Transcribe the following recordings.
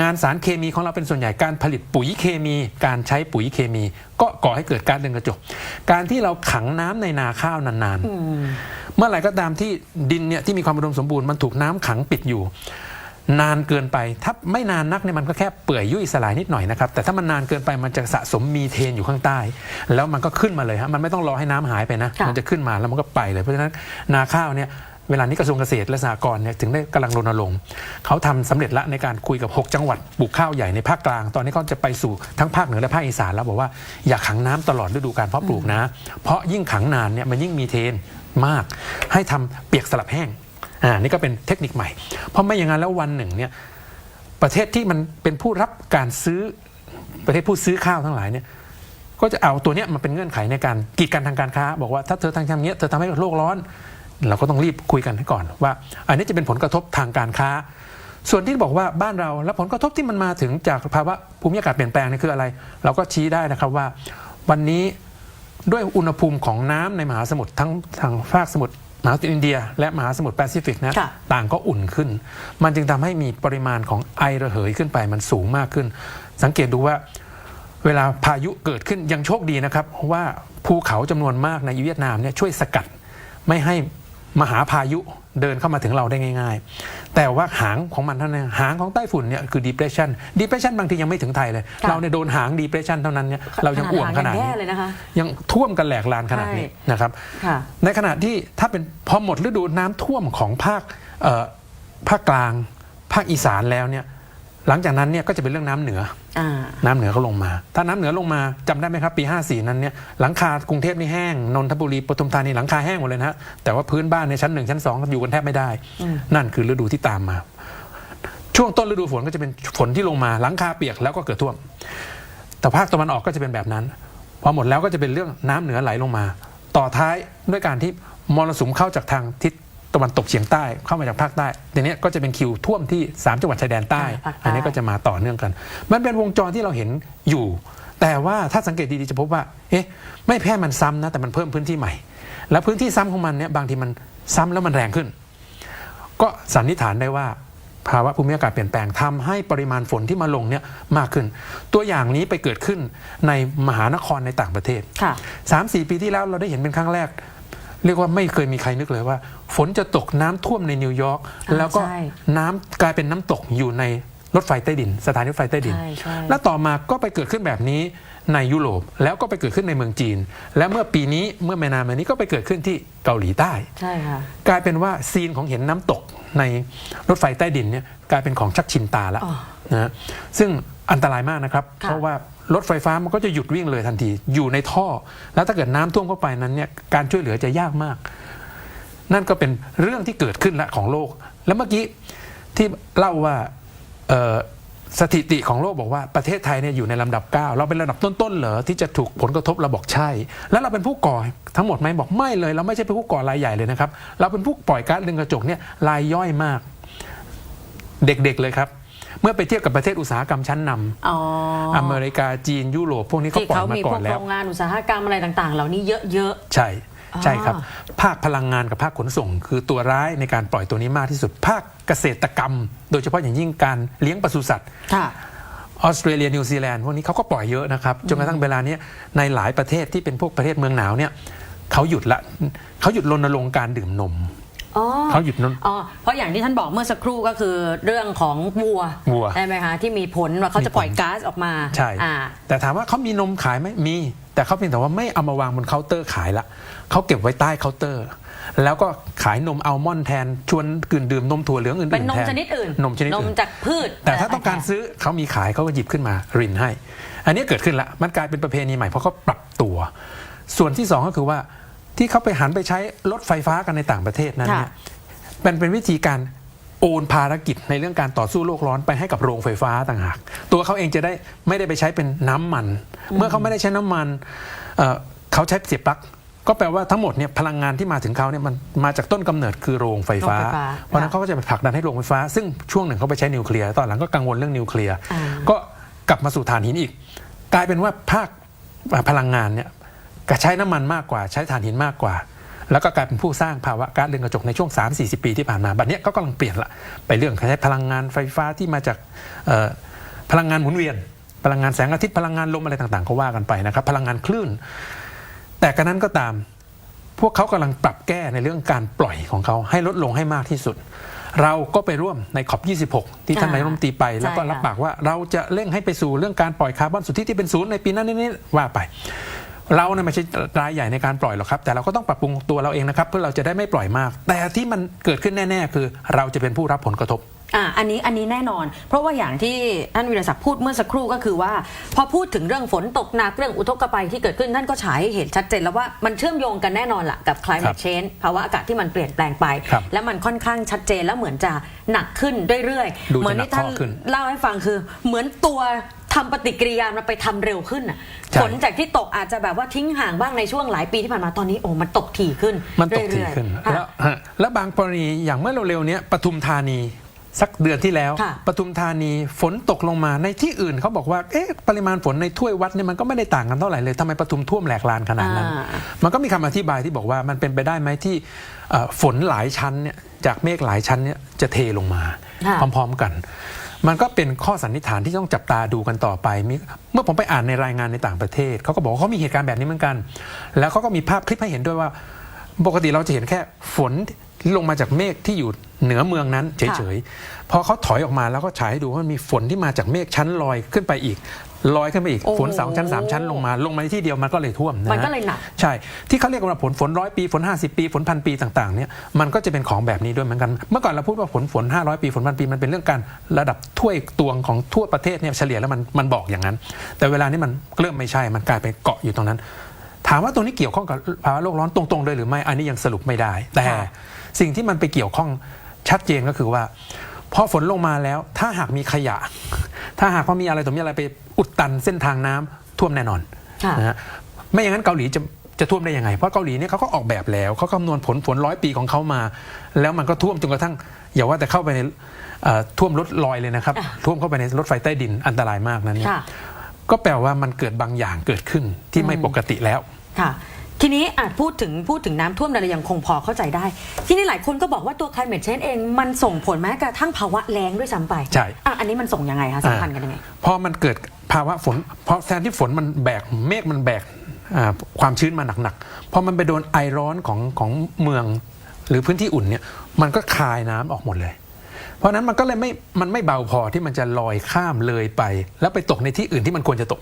งานสารเคมีของเราเป็นส่วนใหญ่การผลิตปุ๋ยเคมี การใช้ปุ๋ยเคมี ก็ก่อให้เกิดการเรือนกระจก การที่เราขังน้ำในนาข้าวนานๆ เมื่อไหร่ก็ตามที่ดินเนี่ยที่มีความอุดมสมบูรณ์มันถูกน้ำขังปิดอยู่ นานเกินไป ถ้าไม่นานนักเนี่ยมันก็แค่เปื่อยยุ่ยสลายนิดหน่อยนะครับ แต่ถ้ามันนานเกินไปมันจะสะสมมีเทนอยู่ข้างใต้ แล้วมันก็ขึ้นมาเลยฮะมันไม่ต้องรอให้น้ำหายไปนะค่ะมันจะขึ้นมาแล้วมันก็ไปเลยเพราะฉะนั้นนาข้าวเนี่ย เวลานี้กระทรวงเกษตรและสหกรณ์เนี่ยถึงได้กำลังรณรงค์เขาทำสำเร็จละในการคุยกับ 6 จังหวัดปลูกข้าวใหญ่ในภาคกลาง ตอนนี้เขาจะไปสู่ทั้งภาคเหนือและภาคอีสานแล้วบอกว่าอย่าขังน้ำตลอดฤดูการเพาะปลูกนะ เพราะยิ่งขังนานเนี่ยมันยิ่งมีเทนมาก ให้ทำเปียกสลับแห้งอ่านี่ก็เป็นเทคนิคใหม่ เพราะไม่อย่างนั้นแล้ววันหนึ่งเนี่ยประเทศที่มันเป็นผู้รับการซื้อประเทศผู้ซื้อข้าวทั้งหลายเนี่ยก็จะเอาตัวเนี้ยมาเป็นเงื่อนไขในการกีดกันทางการค้า บอกว่าถ้าเธอทำอย่างเงี้ยเธอทำให้โลกร้อน เราก็ต้องรีบคุยกันให้ก่อนว่า อันนี้จะเป็นผลกระทบทางการค้า ส่วนที่บอกว่าบ้านเราและผลกระทบที่มันมาถึงจากภาวะภูมิอากาศเปลี่ยนแปลงนี่คืออะไร เราก็ชี้ได้นะครับว่า วันนี้ด้วยอุณหภูมิของน้ำในมหาสมุทรทั้งทางภาคสมุทรมหาสมุทรอินเดีย และมหาสมุทรแปซิฟิกนะค่ะต่างก็อุ่นขึ้น มันจึงทำให้มีปริมาณของไอระเหยขึ้นไปมันสูงมากขึ้น สังเกตดูว่าเวลาพายุเกิดขึ้นยังโชคดีนะครับ เพราะว่าภูเขาจำนวนมากในเวียดนามเนี่ยช่วยสกัดไม่ให้ มหาพายุเดินเข้ามาถึงเราได้ง่าย ๆ แต่ว่าหางของมันเท่านั้นหางของไต้ฝุ่นเนี่ยคือ depression depression บางทียังไม่ถึงไทยเลยค่ะเราเนี่ยโดนหาง depression เท่านั้นเนี่ยเรายังอ่วมขนาดแย่นี้เลยนะคะยังท่วมกันแหลกลานขนาดนี้ใช่นะครับค่ะในขณะที่ถ้าเป็นพอหมดฤดูน้ำท่วมของภาคเอ่อภาคกลาง ภาคอีสานแล้วเนี่ย หลังจากนั้นเนี่ยก็จะเป็นเรื่องน้ำเหนืออ่าน้ำเหนือเขาลงมา ถ้าน้ำเหนือลงมาจำได้ไหมครับ ปี 54 นั้นเนี่ยหลังคากรุงเทพนี่แห้งนนทบุรีปทุมธานีหลังคาแห้งหมดเลยนะฮะแต่ว่าพื้นบ้านในยชั้นหนึ่งชั้นสองอยู่กันแทบไม่ได้ นั่นคือฤดูที่ตามมา ช่วงต้นฤดูฝนก็จะเป็นฝนที่ลงมา หลังคาเปียกแล้วก็เกิดท่วม แต่ภาคตะวันออกก็จะเป็นแบบนั้นพอหมดแล้วก็จะเป็นเรื่องน้ำเหนือไหลลงมา ต่อท้ายด้วยการที่มรสุมเข้าจากทางทิศ ตะวันตกเฉียงใต้เข้ามาจากภาคใต้ทีนี้ก็จะเป็นคิวท่วมที่ 3 จังหวัดชายแดนใต้อ่าภาคใต้ อันนี้ก็จะมาต่อเนื่องกัน มันเป็นวงจรที่เราเห็นอยู่ แต่ว่าถ้าสังเกตดีๆจะพบว่า เอ๊ะ ไม่แพ้มันซ้ำนะแต่มันเพิ่มพื้นที่ใหม่ แล้วพื้นที่ซ้ำของมันเนี่ยบางทีมันซ้ำแล้วมันแรงขึ้น ก็สันนิษฐานได้ว่า ภาวะภูมิอากาศเปลี่ยนแปลงทำให้ปริมาณฝนที่มาลงเนี่ยมากขึ้น ตัวอย่างนี้ไปเกิดขึ้นในมหานครในต่างประเทศ ค่ะ สามสี่ปีที่แล้วเราได้เห็นเป็นครั้งแรก เรียกว่าไม่เคยมีใครนึกเลยว่า ฝนจะตกน้ำท่วมในนิวยอร์กอ่าแล้วก็ใช่ น้ำกลายเป็นน้ำตกอยู่ในรถไฟใต้ดิน สถานีรถไฟใต้ดิน ใช่ใช่ และต่อมาก็ไปเกิดขึ้นแบบนี้ ในยุโรปแล้วก็ไปเกิดขึ้นในเมืองจีน และเมื่อปีนี้เมื่อไม่นานมานี้ก็ไปเกิดขึ้นที่เกาหลีใต้ใช่ค่ะกลายเป็นว่าซีนของเห็นน้ำตกในรถไฟใต้ดินเนี่ยกลายเป็นของชักชินตาแล้วอ๋อนะฮะซึ่งอันตรายมากนะครับค่ะเพราะว่ารถไฟฟ้ามันก็จะหยุดวิ่งเลยทันที อยู่ในท่อ แล้วถ้าเกิดน้ำท่วมเข้าไปนั้นเนี่ยการช่วยเหลือจะยากมาก นั่นก็เป็นเรื่องที่เกิดขึ้นละของโลก แล้วเมื่อกี้ที่เล่าว่าเอ่อ สถิติของโลกบอกว่าประเทศไทยเนี่ยอยู่ในลำดับ 9 เราเป็นระดับต้นๆเหรอที่จะถูกผลกระทบเราบอกใช่ แล้วเราเป็นผู้ก่อทั้งหมดไหมบอกไม่เลย เราไม่ใช่เป็นผู้ก่อรายใหญ่เลยนะครับ เราเป็นผู้ปล่อยก๊าซเรือนกระจกเนี่ยรายย่อยมาก เด็กๆเลยครับ เมื่อไปเทียบกับประเทศอุตสาหกรรมชั้นนำอ๋ออเมริกาจีนยุโรปพวกนี้เขาที่ปล่อเขายมามีก่พอวนกแล้โรวงงานอุตสาหกรรมอะไรต่างๆ เหล่านี้เยอะใช่อ่า ใช่ครับ ภาคพลังงานกับภาคขนส่ง คือตัวร้ายในการปล่อยตัวนี้มากที่สุด ภาคเกษตรกรรม โดยเฉพาะอย่างยิ่งการเลี้ยงปศุสัตว์ๆค่ะออสเตรเลียนิวซีแลนด์พวกนี้เขาก็ปล่อยเยอะนะครับจนกระทั่งเวลาเนี้ยในหลายประเทศที่เป็นพวกประเทศเมืองหนาวเนี่ยเขาหยุดละเขาหยุดรณรงค์การดื่มนมอ๋อเขาหยุดนมอ๋อเพราะอย่างที่ท่านบอกเมื่อสักครู่ก็คือเรื่องของวัววัวใช่ไหมคะที่มีผลว่าเขาจะปล่อยมีผลก๊าซออกมาใช่อ่าแต่ถามว่าเขามีนมขายไหมมี แต่เขาเพียงแต่ว่าไม่เอามาวางบนเคาน์เตอร์ขายละ เขาเก็บไว้ใต้เคาน์เตอร์ แล้วก็ขายนมอัลมอนด์แทน ชวนกลืนดื่มนมถั่วเหลืองอื่นๆเป็นนมแทชนิดอื่นนมชนิดนมอื่นจากพืชแต่ถ้าต้องการซื้อเขามีขายเขาก็หยิบขึ้นมารินให้ อันนี้เกิดขึ้นละมันกลายเป็นประเพณีใหม่เพราะเขาปรับตัว ส่วนที่สองก็คือว่าที่เขาไปหันไปใช้รถไฟฟ้ากันในต่างประเทศนั้นเนี่ยค่ะมันเป็นวิธีการโอนภารกิจในเรื่องการต่อสู้โลกร้อนไปให้กับโรงไฟฟ้าต่างหาก ตัวเขาเองจะได้ไม่ได้ไปใช้เป็นน้ำมัน เมื่อเขาไม่ได้ใช้น้ำมันเอ่อเขาใช้เสียบปลั๊ก ก็แปลว่าทั้งหมดเนี่ยพลังงานที่มาถึงเขาเนี่ยมันมาจากต้นกำเนิดคือโรงไฟฟ้า โรงไฟฟ้าเพราะฉะนั้นเขาก็จะไปผลักดันให้โรงไฟฟ้า ซึ่งช่วงหนึ่งเขาไปใช้นิวเคลียร์ตอนหลังก็กังวลเรื่องนิวเคลียร์อ่า ก็กลับมาสู่ถ่านหินอีก กลายเป็นว่าภาคอ่าพลังงานเนี่ยก็ใช้น้ำมันมากกว่าใช้ถ่านหินมากกว่า แล้วก็กลายเป็นผู้สร้างภาวะก๊าซเรือนกระจกในช่วง 3-40 ปีที่ผ่านมาบัดเนี้ยก็กำลังเปลี่ยนละไปเรื่องการใช้พลังงานไฟฟ้าที่มาจากเอ่อพลังงานหมุนเวียน พลังงานแสงอาทิตย์พลังงานลมอะไรต่างๆก็ว่ากันไปนะครับพลังงานคลื่น แต่กระนั้นก็ตาม พวกเขากำลังปรับแก้ในเรื่องการปล่อยของเขาให้ลดลงให้มากที่สุด เราก็ไปร่วมในขอบ 26 ที่ท่านอ่านายกรัฐมนตรีไป แล้วก็ใช่ค่ะรับปากว่าเราจะเร่งให้ไปสู่เรื่องการปล่อยคาร์บอนสุทธิที่เป็นศูนย์ในปีนั้นนี้ว่าไป เราเนี่ยไม่ใช่รายใหญ่ในการปล่อยหรอกครับ แต่เราก็ต้องปรับปรุงตัวเราเองนะครับเพื่อเราจะได้ไม่ปล่อยมาก แต่ที่มันเกิดขึ้นแน่ ๆ คือเราจะเป็นผู้รับผลกระทบอ่าอันนี้อันนี้แน่นอน เพราะว่าอย่างที่ท่านวิรศักดิ์พูดเมื่อสักครู่ก็คือว่า พอพูดถึงเรื่องฝนตกหนักเรื่องอุทกภัยที่เกิดขึ้นท่านก็ฉายให้เห็นชัดเจนแล้วว่ามันเชื่อมโยงกันแน่นอนล่ะกับครั climate บ change ภาวะอากาศที่มันเปลี่ยนแปลงไป ครับและมันค่อนข้างชัดเจนแล้วเหมือนจะหนักขึ้นเรื่อยดูๆเหมืจะนหนักที่ท่านข้อขึ้น เล่าให้ฟังคือเหมือนตัว ทำปฏิกิริยามันไปทำเร็วขึ้นอะใช่ฝนจากที่ตกอาจจะแบบว่าทิ้งห่างบ้างในช่วงหลายปีที่ผ่านมาตอนนี้โอ้มันตกถี่ขึ้นมันตกถี่เรื่อยๆขึ้น ค่ะ แล้วฮะแล้วบางกรณีอย่างเมื่อเร็วๆเนี้ยปทุมธานีสักเดือนที่แล้ว ค่ะ ปทุมธานีฝนตกลงมาในที่อื่นเขาบอกว่าเอ๊ะปริมาณฝนในถ้วยวัดเนี่ยมันก็ไม่ได้ต่างกันเท่าไหร่เลยทำไมปทุมท่วมแหลกลานขนาดนั้น อ่า มันก็มีคำอธิบายที่บอกว่ามันเป็นไปได้ไหมที่เอ่อฝนหลายชั้นเนี่ยจากเมฆหลายชั้นเนี่ยจะเทลงมา ค่ะ พร้อมๆกัน มันก็เป็นข้อสันนิษฐานที่ต้องจับตาดูกันต่อไปมีเมื่อผมไปอ่านในรายงานในต่างประเทศเขาก็บอกว่าเขามีเหตุการณ์แบบนี้เหมือนกัน แล้วเขาก็มีภาพคลิปให้เห็นด้วยว่า ปกติเราจะเห็นแค่ฝนที่ลงมาจากเมฆที่อยู่เหนือเมืองนั้นเฉยๆ พอเขาถอยออกมาแล้วก็ฉายให้ดูว่ามันมีฝนที่มาจากเมฆชั้นลอยขึ้นไปอีก ลอยขึ้นไปอีกโอ้โหฝนสองชั้นสามชั้นลงมาลงมาในที่เดียวมันก็เลยท่วมนะมันก็เลยหนัก ใช่ที่เขาเรียกว่าฝนฝนร้อยปีฝน 50 ปีฝนพันปีต่างๆเนี่ยมันก็จะเป็นของแบบนี้ด้วยเหมือนกัน เมื่อก่อนเราพูดว่าฝนฝน500 ปีฝนพันปีมันเป็นเรื่องการระดับถ้วยตวงของทั่วประเทศเนี่ยเฉลี่ยแล้วมันมันบอกอย่างนั้น แต่เวลานี้มันเริ่มไม่ใช่มันกลายเป็นเกาะอยู่ตรงนั้น ถามว่าตรงนี้เกี่ยวข้องกับภาวะโลกร้อนตรงๆเลยหรือไม่อันนี้ยังสรุปไม่ได้ แต่ค่ะ สิ่งที่มันไปเกี่ยวข้องชัดเจนก็คือว่า พอฝนลงมาแล้ว ถ้าหากมีขยะ ถ้าหากว่ามีอะไรต่อมีอะไรไปอุดตันเส้นทางน้ำท่วมแน่นอนค่ะนะฮะไม่อย่างนั้นเกาหลีจะจะท่วมได้ยังไง เพราะเกาหลีเนี่ยเขาก็ออกแบบแล้วเขาคำนวณผลฝนร้อยปีของเขามา แล้วมันก็ท่วมจนกระทั่งอย่าว่าแต่เข้าไปในเอ่อท่วมรถลอยเลยนะครับอะท่วมเข้าไปในรถไฟใต้ดินอันตรายมากนั้นเนี่ยค่ะก็แปลว่ามันเกิดบางอย่างเกิดขึ้นที่ไม่ปกติแล้วค่ะ ทีนี้อาจพูดถึงพูดถึงน้ำท่วมอะไรยังคงพอเข้าใจได้ ทีนี้หลายคนก็บอกว่าตัว climate change เองมันส่งผลแม้กระทั่งภาวะแล้งด้วยซ้ำไปใช่ อะอันนี้มันส่งยังไงคะสัมพันธ์กันยังไง พอมันเกิดภาวะฝนเพราะแทนที่ฝนมันแบกเมฆมันแบกอ่าความชื้นมาหนักๆพอมันไปโดนไอร้อนของของเมือง หรือพื้นที่อุ่นเนี่ยมันก็คายน้ำออกหมดเลย เพราะฉะนั้นมันก็เลยไม่มันไม่เบาพอที่มันจะลอยข้ามเลยไป แล้วไปตกในที่อื่นที่มันควรจะตก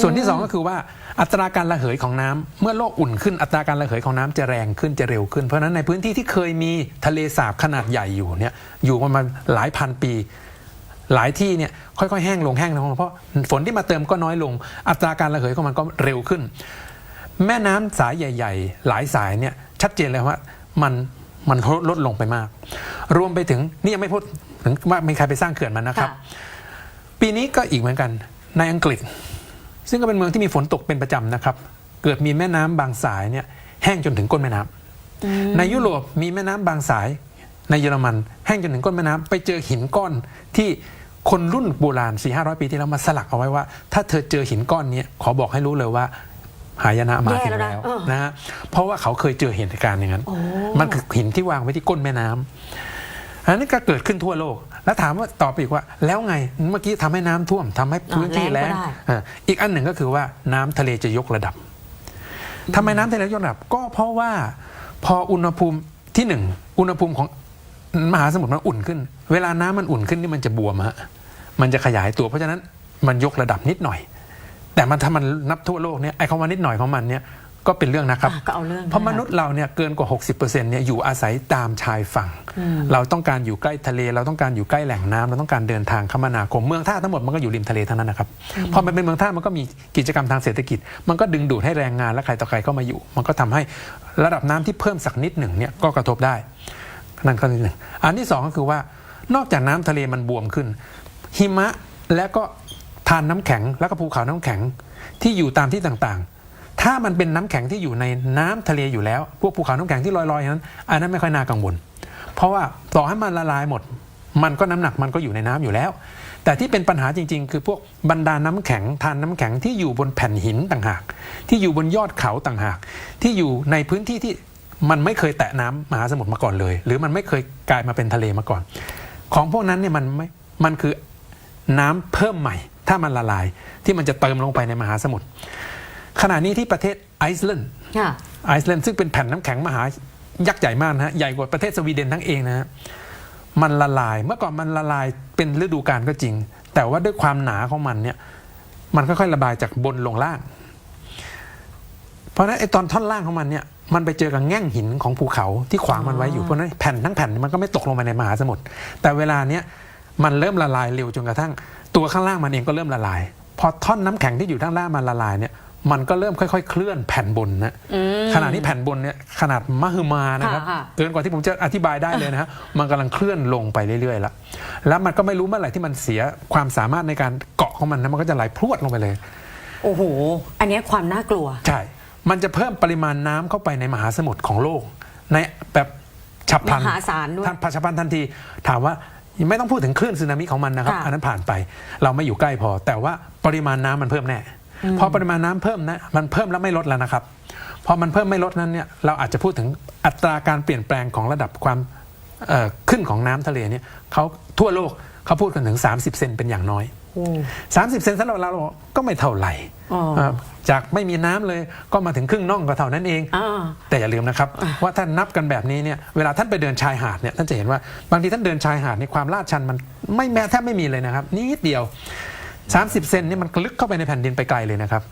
ส่วนที่สองก็คือว่าอัตราการระเหยของน้ำเมื่อโลกอุ่นขึ้นอัตราการระเหยของน้ำจะแรงขึ้นจะเร็วขึ้น เพราะฉะนั้นในพื้นที่ที่เคยมีทะเลสาบขนาดใหญ่อยู่เนี่ยอยู่ประมาณหลายพันปี หลายที่เนี่ยค่อยๆแห้งลงแห้งลงเพราะฝนที่มาเติมก็น้อยลง อัตราการระเหยของมันก็เร็วขึ้น แม่น้ำสายใหญ่ ๆ หลายสายเนี่ยชัดเจนเลยว่ามันมันลดลงไปมาก รวมไปถึงนี่ยังไม่พูดถึงว่ามีใครไปสร้างเขื่อนมันนะครับค่ะปีนี้ก็อีกเหมือนกันในอังกฤษ ซึ่งก็เป็นเมืองที่มีฝนตกเป็นประจำนะครับ เกิดมีแม่น้ำบางสายเนี่ยแห้งจนถึงก้นแม่น้ำในยุโรปมีแม่น้ำบางสาย ในเยอรมัน แห้งจนถึงก้นแม่น้ำไปเจอหินก้อนที่คนรุ่นโบราณ4 5 0 0ปีที่แล้วมาสลักเอาไว้ว่า ถ้าเธอเจอหินก้อนเนี้ยขอบอกให้รู้เลยว่าหายนะมาแย่ถึงแล้วนะแล้วเออนะฮะเพราะว่าเขาเคยเจอเหตุการณ์อย่างนั้นโอ้มันคือหินที่วางไว้ที่ก้นแม่น้ำ อันนี้ก็เกิดขึ้นทั่วโลก แล้วถามว่าตอบอีกว่า แล้วไงเมื่อกี้ทำให้น้ำท่วมทำให้พื้นที่อ่าแล้แล้งงก็ได้อ่าอีกอันหนึ่งก็คือว่าน้ำทะเลจะยกระดับทำไมน้ำทะเลยกระดับ ก็เพราะว่าพออุณหภูมิที่หนึ่งอุณหภูมิของมหาสมุทรมันอุ่นขึ้น เวลาน้ำมันอุ่นขึ้นนี่มันจะบวมฮะมันจะขยายตัว เพราะฉะนั้นมันยกระดับนิดหน่อย แต่มันถ้ามันนับทั่วโลกเนี่ยไอ้คำว่านิดหน่อยของมันเนี่ย ก็เป็นเรื่องนะครับอะก็เอาเรื่องเพราะมนุษย์เราเนี่ยเกินกว่า 60%เนี่ยอยู่อาศัยตามชายฝั่ง เราต้องการอยู่ใกล้ทะเล เราต้องการอยู่ใกล้แหล่งน้ำเราต้องการเดินทางคมนาคมเมืองท่าทั้งหมดมันก็อยู่ริมทะเลทั้งนั้นนะครับพอมันเป็นเมืองท่ามันก็มีกิจกรรมทางเศรษฐกิจ มันก็ดึงดูดให้แรงงานและใครต่อใครเข้ามาอยู่ มันก็ทำให้ระดับน้ำที่เพิ่มสักนิดหนึ่งเนี่ยก็กระทบได้นั่นก็นิดหนึ่งอันที่สองก็คือว่านอกจากน้ำทะเลมันบวมขึ้น หิมะและก็ทานน้ำแข็งแล้วก็ภูเขาน้ำแข็งที่อยู่ตามที่ต่างๆ ถ้ามันเป็นน้ำแข็งที่อยู่ในน้ำทะเลอยู่แล้ว พวกภูเขาน้ำแข็งที่ลอยๆอย่างนั้น อันนั้นไม่ค่อยน่ากังวล เพราะว่าต่อให้มันละลายหมด มันก็น้ำหนักมันก็อยู่ในน้ำอยู่แล้ว แต่ที่เป็นปัญหาจริง ๆ คือพวกบรรดาน้ำแข็งทานน้ำแข็งที่อยู่บนแผ่นหินต่างหาก ที่อยู่บนยอดเขาต่างหาก ที่อยู่ในพื้นที่ที่มันไม่เคยแตะน้ำมหาสมุทรมาก่อนเลย หรือมันไม่เคยกลายมาเป็นทะเลมาก่อน ของพวกนั้นเนี่ยมันไม่มันคือน้ำเพิ่มใหม่ ถ้ามันละลายที่มันจะเติมลงไปในมหาสมุทร ขณะนี้ที่ประเทศไอซ์แลนด์ค่ะไอซ์แลนด์ซึ่งเป็นแผ่นน้ำแข็งมหายักษ์ใหญ่มากนะฮะใหญ่กว่าประเทศสวีเดนทั้งเองนะฮะมันละลายเมื่อก่อนมันละลายเป็นฤดูกาลก็จริง แต่ว่าด้วยความหนาของมันเนี่ยมันค่อยๆระบายจากบนลงล่าง เพราะฉะนั้นไอ้ตอนท่อนล่างของมันเนี่ยมันไปเจอกับแง่งหินของภูเขาที่ขวางมันไว้อยู่เพราะฉะนั้นแผ่นทั้งแผ่นมันก็ไม่ตกลงไปในมหาสมุทรแต่เวลาเนี้ยมันเริ่มละลายเร็วจนกระทั่ง ตัวข้างล่างมันเองก็เริ่มละลาย พอท่อนน้ำแข็งที่อยู่ข้างล่างมันละลายเนี่ย มันก็เริ่มค่อยๆ เคลื่อนแผ่นบนนะอืมขณะนี้แผ่นบนเนี่ยขนาดมหึมานะครับค่ะค่ะ เกินกว่าที่ผมจะอธิบายได้เลยนะฮะมันกำลังเคลื่อนลงไปเรื่อยๆแล้วแล้วมันก็ไม่รู้เมื่อไหร่ที่มันเสียความสามารถในการเกาะของมันนะมันก็จะไหลพรวดลงไปเลย โอ้โห อันเนี้ยความน่ากลัว ใช่ มันจะเพิ่มปริมาณน้ำเข้าไปในมหาสมุทรของโลก ในแบบฉับพลันมหาศาลด้วยทันฉับพลันทันที ถามว่าไม่ต้องพูดถึงคลื่นสึนามิของมันนะครับ ค่ะ อันนั้นผ่านไป เราไม่อยู่ใกล้พอ แต่ว่าปริมาณน้ำมันเพิ่มแน่ พอปริมาณน้ำเพิ่มนะมันเพิ่มแล้วไม่ลดแล้วนะครับพอมันเพิ่มไม่ลดนั้นเนี่ยเราอาจจะพูดถึงอัตราการเปลี่ยนแปลงของระดับความเอ่อขึ้นของน้ำทะเลเนี่ยเขาทั่วโลกเขาพูดกันถึง 30 เซนเป็นอย่างน้อยโอ้30เซนสำหรับเราก็ไม่เท่าไหร่อ๋อเอ่อจากไม่มีน้ำเลยก็มาถึงครึ่งน่องก็เท่านั้นเองอ่าแต่อย่าลืมนะครับ ว่าถ้านับกันแบบนี้เนี่ยเวลาท่านไปเดินชายหาดเนี่ยท่านจะเห็นว่าบางทีท่านเดินชายหาดในยความลาดชันมันไม่แม้แทบไม่มีเลยนะครับนิดเดียว 30 เซนนี่มันลึกเข้าไปในแผ่นดินไปไกลเลยนะครับ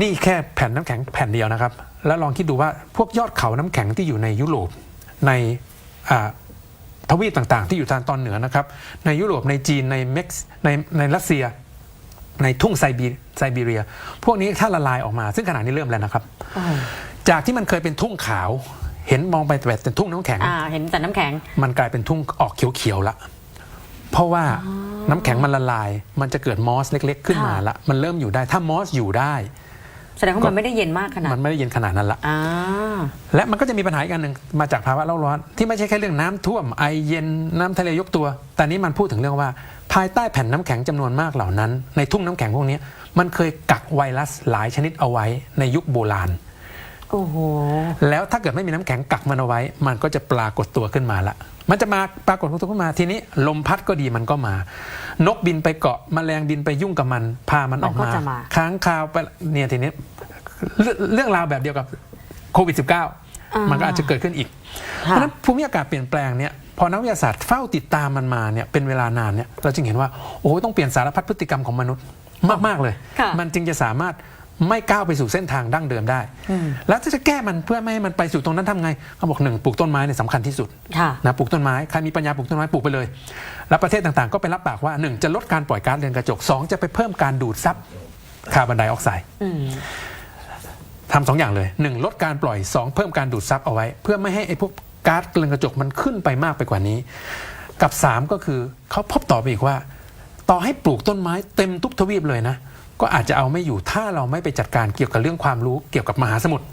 นี่แค่แผ่นน้ำแข็งแผ่นเดียวนะครับ แล้วลองคิดดูว่าพวกยอดเขาน้ำแข็งที่อยู่ในยุโรปในอ่าทวีปต่างๆ ที่อยู่ทางตอนเหนือนะครับ ในยุโรปในจีนในเม็กซ์ในในรัสเซีย ในทุ่งไซบีไซบีเรีย พวกนี้ถ้าละลายออกมา ซึ่งขณะนี้เริ่มแล้วนะครับอ๋อจากที่มันเคยเป็นทุ่งขาว เห็นมองไปแต่เป็นทุ่งน้ำแข็งอ่าเห็นแต่น้ำแข็ง มันกลายเป็นทุ่งออกเขียวๆละเพราะว่า น้ำแข็งมันละลาย มันจะเกิดมอสเล็ก ๆ ขึ้นมาละ มันเริ่มอยู่ได้ ถ้ามอสอยู่ได้ แสดงว่ามันไม่ได้เย็นมากขนาดมันไม่ได้เย็นขนาดนั้นละ อ่า และมันก็จะมีปัญหาอีกอันหนึ่งมาจากภาวะโลกร้อนที่ไม่ใช่แค่เรื่องน้ำท่วมไอเย็นน้ำทะเลยกตัว แต่นี้มันพูดถึงเรื่องว่า ภายใต้แผ่นน้ำแข็งจำนวนมากเหล่านั้น ในทุ่งน้ำแข็งพวกนี้มันเคยกักไวรัสหลายชนิดเอาไว้ในยุคโบราณ โอ้โห แล้วถ้าเกิดไม่มีน้ำแข็งกักมันเอาไว้ มันก็จะปรากฏตัวขึ้นมาละ มันจะมาปรากฏตัวขึ้นมาทีนี้ลมพัดก็ดีมันก็มา นกบินไปเกาะแมลงบินไปยุ่งกับมัน พามันออกมันมาก็จะมาค้างคาวไปเนี่ยทีนี้เรื่องเรื่องราวแบบเดียวกับโควิด -19 มันก็อาจจะเกิดขึ้นอีก เพค่ะราะฉะนั้นภูมิอากาศเปลี่ยนแปลงเนี่ยพอนักวิทยาศาสตร์เฝ้าติดตามมันมาเนี่ยเป็นเวลานานเนี่ยเราจึงเห็นว่าโอ้โหต้องเปลี่ยนสารพัดพฤติกรรมของมนุษย์มาก ๆ เลยค่ะมันจึงจะสามารถ ไม่ก้าวไปสู่เส้นทางดั้งเดิมได้ แล้วถ้าจะแก้มันเพื่อไม่ให้มันไปสู่ตรงนั้นทำไงเขาบอกหนึ่งปลูกต้นไม้เนี่ยสำคัญที่สุดค่ะนะปลูกต้นไม้ใครมีปัญญาปลูกต้นไม้ปลูกไปเลย แล้วประเทศต่างๆ ก็ไปรับปากว่าหนึ่งจะลดการปล่อยก๊าซเรือนกระจกสองจะไปเพิ่มการดูดซับคาร์บอนไดออกไซด์อืมทำสองอย่างเลยหนึ่งลดการปล่อยสองเพิ่มการดูดซับเอาไว้ เพื่อไม่ให้ไอ้พวกก๊าซเรือนกระจกมันขึ้นไปมากไปกว่านี้ กับสามก็คือเขาพบต่อไปอีกว่า ต่อให้ปลูกต้นไม้เต็มทุกทวีปเลยนะ ก็อาจจะเอาไม่อยู่ถ้าเราไม่ไปจัดการเกี่ยวกับเรื่องความรู้เกี่ยวกับมหาสมุทร